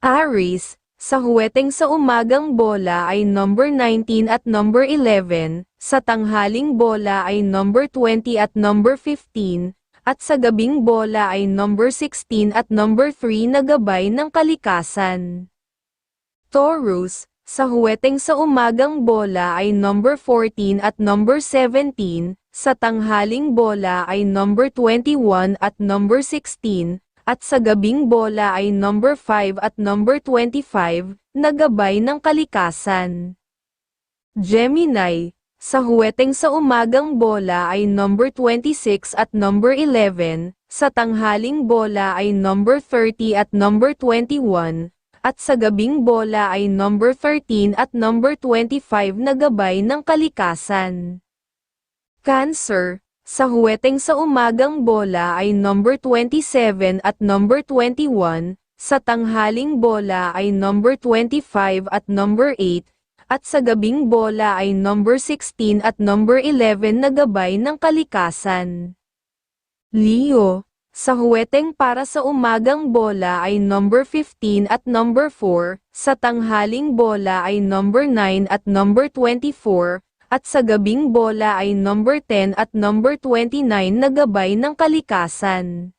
Aris, sa huweteng sa umagang bola ay number 19 at number 11, sa tanghaling bola ay number 20 at number 15, at sa gabing bola ay number 16 at number 3 na gabay ng kalikasan. Taurus, sa huweteng sa umagang bola ay number 14 at number 17, sa tanghaling bola ay number 21 at number 16, at sa gabing bola ay number 5 at number 25, na gabay ng kalikasan. Gemini, sa huweteng sa umagang bola ay number 26 at number 11, sa tanghaling bola ay number 30 at number 21, at sa gabing bola ay number 13 at number 25 na gabay ng kalikasan. Cancer, sa huweteng sa umagang bola ay number 27 at number 21, sa tanghaling bola ay number 25 at number 8, at sa gabing bola ay number 16 at number 11 na gabay ng kalikasan. Leo, sa huweteng para sa umagang bola ay number 15 at number 4, sa tanghaling bola ay number 9 at number 24, at sa gabing bola ay number 10 at number 29 na gabay ng kalikasan.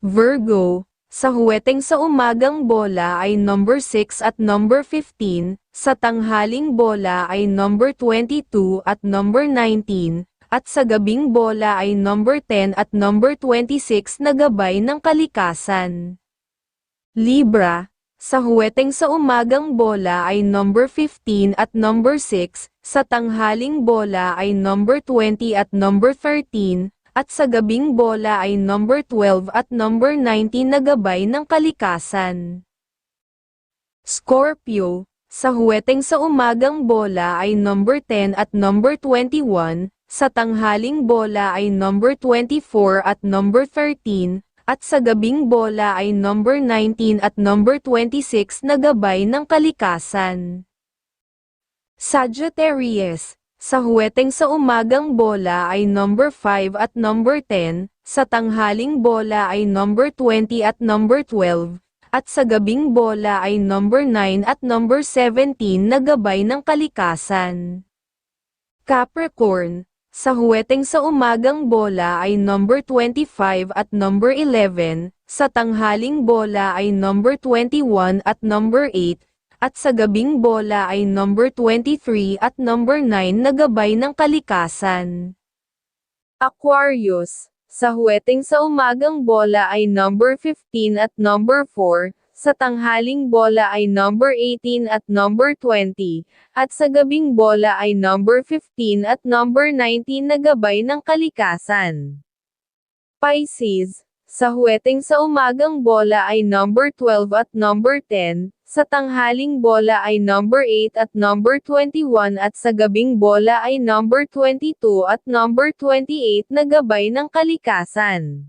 Virgo, sa huweteng sa umagang bola ay number 6 at number 15, sa tanghaling bola ay number 22 at number 19, at sa gabing bola ay number 10 at number 26 na gabay ng kalikasan. Libra, sa huweteng sa umagang bola ay number 15 at number 6, sa tanghaling bola ay number 20 at number 13, at sa gabing bola ay number 12 at number 19 na gabay ng kalikasan. Scorpio, sa huweteng sa umagang bola ay number 10 at number 21, sa tanghaling bola ay number 24 at number 13, at sa gabing bola ay number 19 at number 26 na gabay ng kalikasan. Sagittarius, sa huweteng sa umagang bola ay number 5 at number 10, sa tanghaling bola ay number 20 at number 12, at sa gabing bola ay number 9 at number 17 na gabay ng kalikasan. Capricorn, sa huweteng sa umagang bola ay number 25 at number 11, sa tanghaling bola ay number 21 at number 8, at sa gabing bola ay number 23 at number 9 na gabay ng kalikasan. Aquarius, sa huweteng sa umagang bola ay number 15 at number 4, sa tanghaling bola ay number 18 at number 20, at sa gabing bola ay number 15 at number 19 na gabay ng kalikasan. Pisces, sa huweteng sa umagang bola ay number 12 at number 10, sa tanghaling bola ay number 8 at number 21 at sa gabing bola ay number 22 at number 28 na gabay ng kalikasan.